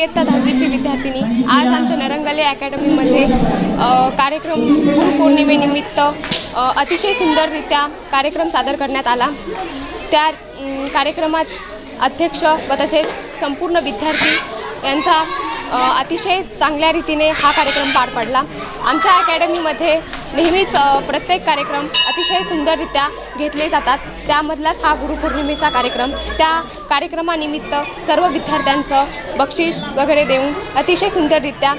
इयत्ता दहावीची विद्यार्थिनी. आज आमच्या नरंगले अकॅडमीमध्ये कार्यक्रम गुरुपौर्णिमेनिमित्त अतिशय सुंदररित्या कार्यक्रम सादर करण्यात आला. त्या कार्यक्रमात अध्यक्ष व तसेच संपूर्ण विद्यार्थी यांचा अतिशय चांगल्या रीतीने हा कार्यक्रम पार पडला. आमच्या अकॅडमीमध्ये नेहमीच प्रत्येक कार्यक्रम अतिशय सुंदररित्या घेतले जातात. त्यामधलाच हा गुरुपौर्णिमेचा कार्यक्रम. त्या कार्यक्रमानिमित्त सर्व विद्यार्थ्यांचं बक्षीस वगैरे देऊन अतिशय सुंदररित्या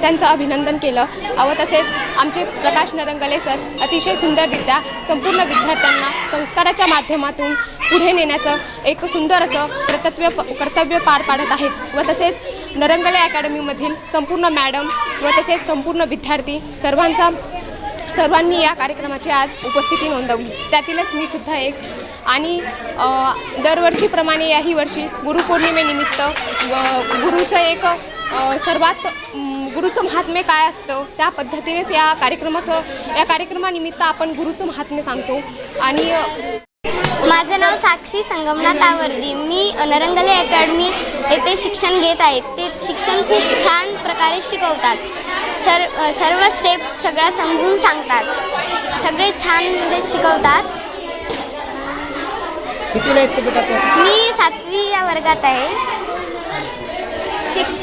त्यांचं अभिनंदन केलं. व तसेच आमचे प्रकाश नरंगले सर अतिशय सुंदररित्या संपूर्ण विद्यार्थ्यांना संस्काराच्या माध्यमातून पुढे नेण्याचं एक सुंदर असं कर्तव्य कर्तव्य पार पाडत आहेत. व तसेच नरंगले अकॅडमीमधील संपूर्ण मॅडम व तसेच संपूर्ण विद्यार्थी सर्वांचा सर्वांनी या कार्यक्रमाची आज उपस्थिती नोंदवली. त्यातीलच मी सुद्धा एक. आणि दरवर्षीप्रमाणे याही वर्षी गुरुपौर्णिमेनिमित्त व गुरुचं एक सर्वात गुरुचं महात्म्य काय असतं त्या पद्धतीनेच या कार्यक्रमाचं या कार्यक्रमानिमित्त आपण गुरुचं महात्म्य सांगतो. आणि माझं नाव साक्षी संगमनाथ आवर्दी. मी नरंगले अकॅडमी येथे शिक्षण घेत आहे. ते शिक्षण खूप छान प्रकारे शिकवतात. सर सर्व स्टेप सगळ्या समजून सांगतात. सगळे छान म्हणजे शिकवतात. मी सातवी या वर्गात आहे. शिक्ष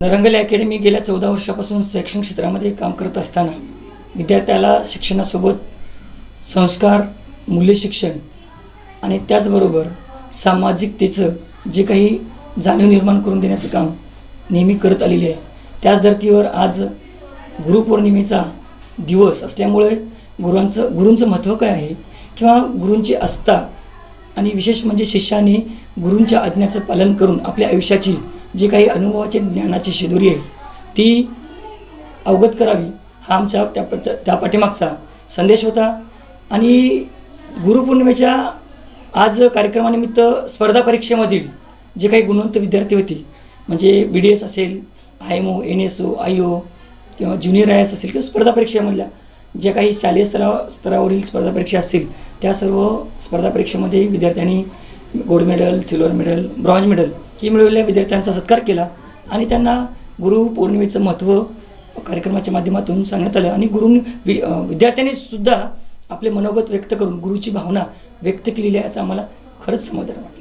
नरंगले अकॅडमी गेल्या चौदा वर्षापासून शैक्षणिक क्षेत्रामध्ये काम करत असताना विद्यार्थ्याला शिक्षणासोबत संस्कार मूल्य शिक्षण आणि त्याचबरोबर सामाजिकतेचं जे काही जाणीव निर्माण करून देण्याचं काम नेहमी करत आलेले आहे. त्याच धर्तीवर आज गुरुपौर्णिमेचा दिवस असल्यामुळे गुरुवांचं गुरूंचं महत्त्व काय आहे किंवा गुरूंची आस्था आणि विशेष म्हणजे शिष्याने गुरूंच्या आज्ञाचं पालन करून आपल्या आयुष्याची जी काही अनुभवाची ज्ञानाची शिदोरी आहे ती अवगत करावी हा आमच्या त्या त्या पाठीमागचा संदेश होता. आणि गुरुपौर्णिमेच्या आज कार्यक्रमानिमित्त स्पर्धा परीक्षेमधील जे काही गुणवंत विद्यार्थी होते म्हणजे बी डी एस असेल I M O N S O I O किंवा ज्युनियर आय एस असेल किंवा स्पर्धा परीक्षेमधल्या ज्या काही शालेय स्तरा स्तरावरील स्पर्धा परीक्षा असतील त्या सर्व स्पर्धा परीक्षेमध्ये विद्यार्थ्यांनी gold medal silver medal bronze medal ही मिळवलेल्या विद्यार्थ्यांचा सत्कार केला आणि त्यांना गुरुपौर्णिमेचं महत्त्व कार्यक्रमाच्या माध्यमातून सांगण्यात आलं. आणि गुरु वि विद्यार्थ्यांनी सुद्धा आपले मनोगत व्यक्त करून गुरुची भावना व्यक्त केलेली आहे याचं आम्हाला खरंच समाधान वाटतं